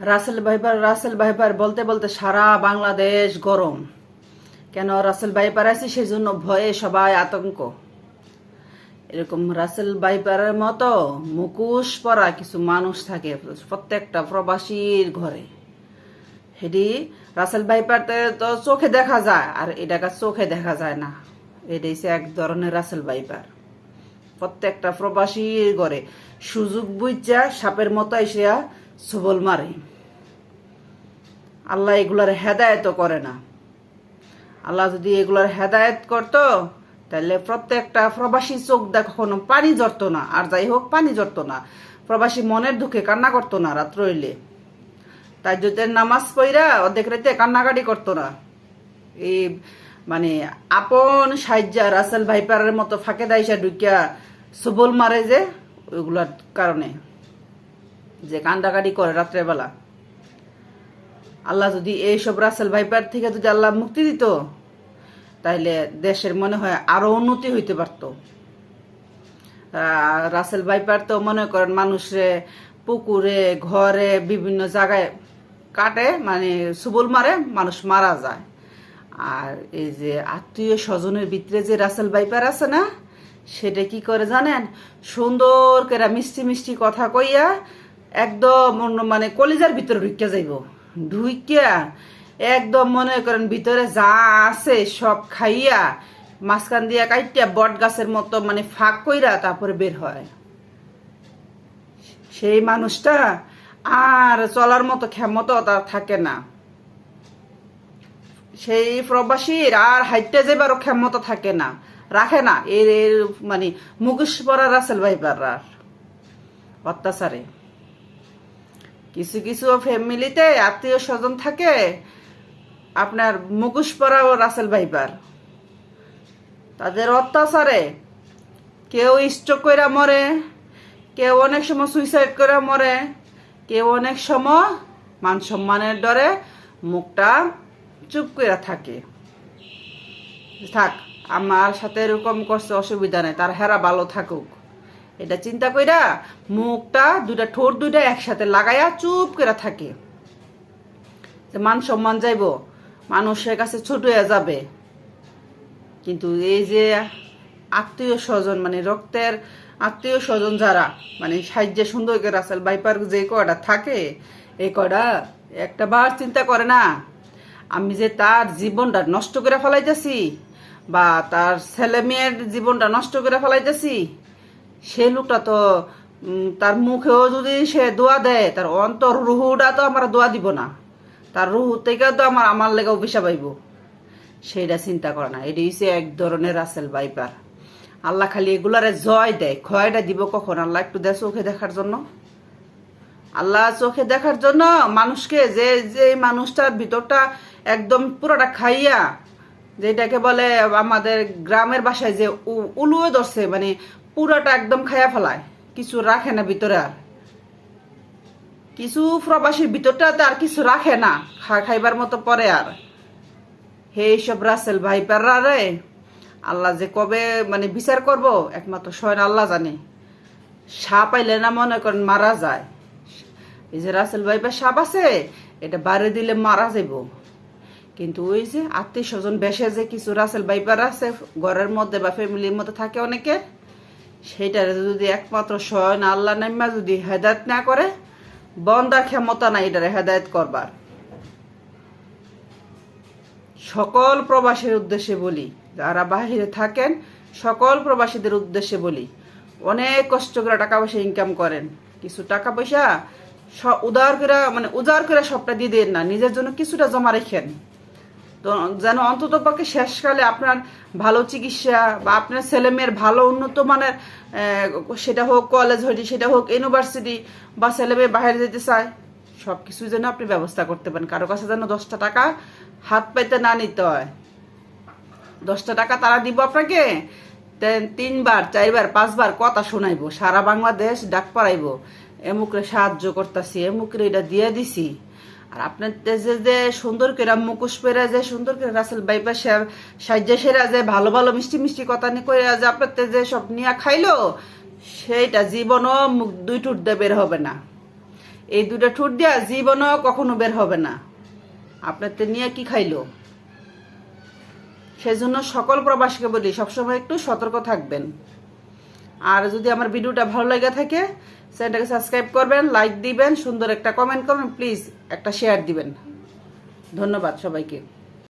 Russell viper Russell viper বলতে বলতে সারা বাংলাদেশ গরম। কেন রাসেল ভাইপার আছে? সেই জন্য ভয়ে সবাই আতঙ্ক। এরকম রাসেল ভাইপারের মতো মুখোশ পরা কিছু মানুষ থাকে প্রত্যেকটা প্রবাসীর ঘরে। হেডি, রাসেল ভাইপারতে তো চোখে দেখা যায়, আর এটাকে চোখে দেখা যায় না। এটা হচ্ছে এক ধরনের রাসেল ভাইপার। প্রত্যেকটা প্রবাসীর ঘরে সুযোগ বুঝা সাপের মতো এসে সবল মারে। আল্লাহ এগুলার হেদায়ত করে না। আল্লাহ যদি এগুলার হেদায়ত করতো, তাহলে প্রত্যেকটা প্রবাসী চোখ দেখ কখনো পানি জড়তো না। আর যাই হোক, পানি জড়তো না। প্রবাসী মনের দুঃখে কান্না করতো না রাত্র হইলে। তাই যদি নামাজ পইরা অর্ধেক রাতে কান্নাকাটি করতো না। এই মানে আপন সাহায্যা রাসেল ভাইপারের মতো ফাঁকে দাইসা ঢুকিয়া সুবল মারে যে ওইগুলার কারণে। যে কান্দাকাটি করে রাত্রেবেলা। আল্লাহ যদি এইসব রাসেল ভাইপার থেকে যদি আল্লাহ মুক্তি দিত তাহলে দেশের মনে হয় আরও উন্নতি হইতে পারত। রাসেল ভাইপার তো মনে করেন মানুষে পুকুরে, ঘরে, বিভিন্ন জায়গায় কাটে মানে সুবল মারে, মানুষ মারা যায়। আর এই যে আত্মীয় স্বজনের ভিতরে যে রাসেল ভাইপার আছে না, সেটা কি করে জানেন? সুন্দর করে মিষ্টি মিষ্টি কথা কইয়া একদম মানে কলিজার ভিতরে ঢুকিয়া যাইব। ঢুকিয়া একদম মনে করেন ভিতরে যা আছে সব খাইয়া মাঝখান দিয়া কাইটিয়া বট গাছের মতো মানে ফাঁক কইরা তারপরে বের হয়। সেই মানুষটা আর চলার মতো ক্ষমতা তার থাকে না। সেই প্রবাসীর আর হাইটে যাবারও ক্ষমতা থাকে না, রাখে না। এর মানে মুখোশ পরা রাসেল ভাইপার অত্যাচারে। কিছু কিছু ফ্যামিলিতে আত্মীয় স্বজন থাকে। আপনার মুখোশ পরাও রাসেল ভাইপার তাদের অত্যাচারে কেউ স্ট্রোক করে মরে, কেউ অনেক সময় সুইসাইড করে মরে, কেউ অনেক সময় মান সম্মানের ডরে মুখটা চুপ করে থাকে। থাক, আমার সাথে এরকম করছে অসুবিধা নেই, তার হেরা ভালো থাকুক। এটা চিন্তা কইরা মুখটা দুটা ঠোঁট দুইটা একসাথে লাগাইয়া চুপ করে থাকে। যে মান সম্মান যাইব, মানুষের কাছে ছোট হয়ে যাবে। কিন্তু এই যে আত্মীয় স্বজন মানে রক্তের আত্মীয় স্বজন যারা মানে সাহায্যে সুন্দর করে রাসেল বাইপার যে কয়টা থাকে, এই কয়টা একটা বার চিন্তা করে না, আমি যে তার জীবনটা নষ্ট করে ফেলাইতেছি, বা তার ছেলে মেয়ের জীবনটা নষ্ট করে ফেলাইতেছি সে লোকটা তো তার মুখেও যদি সে দোয়া দেয়, তার অন্তর রুহুটা তো আমার দোয়া দিব না। তার রুহু থেকে তো আমার আমার লেগে অভিশাপ পাইব সেইটা চিন্তা করে না। এটি হচ্ছে এক ধরনের রাসেল বাইপার আল্লাহ খালি এগুলারে জয় দেয়। ক্ষয়টা দিব কখন? আল্লাহ একটু দেয় চোখে দেখার জন্য। আল্লাহ চোখে দেখার জন্য মানুষকে যে যে মানুষটার ভিতরটা একদম পুরোটা খাইয়া, যেটাকে বলে আমাদের গ্রামের বাসায় যে উলুয়ে ধরছে মানে পুরোটা একদম খাইয়া ফেলায়। কিছু রাখে না ভিতরে আর। কিছু প্রবাসীর ভিতরটাতে আর কিছু রাখে না। খাইবার মতো পরে আর। হে সব রাসেল ভাইপাররা রে। আল্লাহ যে কবে মানে বিচার করব? একমাত্র স্বয়ং আল্লাহ জানে। সাপ আইলে না মনে করেন মারা যায়। এই যে রাসেল ভাই ভাইপার সাপ আছে, এটা বাড়ি দিলে মারা যাইব। কিন্তু ওই যে আত্মীয় স্বজন বেশে যে কিছু রাসেল ভাইপার আছে, ঘরের মধ্যে বা ফ্যামিলির মধ্যে থাকে অনেকে সেইটার যদি একমাত্র স্বয়ং আল্লাহ নাম্মা যদি হেদায়ত না করে বন্দার ক্ষমতা নাই এটারে হেদায়ত করবার। সকল প্রবাসীর উদ্দেশ্যে বলি, যারা বাহিরে থাকেন, সকল প্রবাসীদের উদ্দেশ্যে বলি, অনেক কষ্ট করে টাকা পয়সা ইনকাম করেন। কিছু টাকা পয়সা উদার করে মানে উদার করে সবটা দিয়ে দেন না, নিজের জন্য কিছুটা জমা রেখেন। তো যেন অন্তত পক্ষে শেষকালে আপনার ভালো চিকিৎসা বা আপনার ছেলেমেয়ের ভালো উন্নত মানের সেটা হোক কলেজ হইতে, সেটা হোক ইউনিভার্সিটি বা ছেলেমেয়ে বাইরে যেতে চায় সব কিছু যেন আপনি ব্যবস্থা করতে পারেন। কারও কাছে যেন দশটা টাকা হাত পাইতে না নিতে হয়। দশটা টাকা তারা দিব আপনাকে তিনবার, চারবার, পাঁচবার কথা শোনাইবো, সারা বাংলাদেশ ডাক পড়াইবো, এমুকরে সাহায্য করতেছি, এমুকরে এটা দিয়ে দিছি। আর আপনার যে যে সুন্দর করে মুখোশ পেরে যে সুন্দর করে রাসেল বাইপা সাহায্য সেরা যে ভালো ভালো মিষ্টি মিষ্টি কথা নিয়ে করে যে আপনার যে সব নিয়ে খাইলো, সেইটা জীবনও মুখ দুই টুট দিয়ে বের হবে না। এই দুটা ঠুট দিয়া জীবনও কখনো বের হবে না। আপনার তো নিয়ে কি খাইলো? সেজন্য সকল প্রবাসীকে বলি, সবসময় একটু সতর্ক থাকবেন। আর যদি আমার ভিডিওটা ভালো লেগে থাকে, চ্যানেলটাকে সাবস্ক্রাইব করবেন লাইক দিবেন, সুন্দর একটা কমেন্ট করবেন প্লিজ একটা শেয়ার দিবেন। ধন্যবাদ সবাইকে।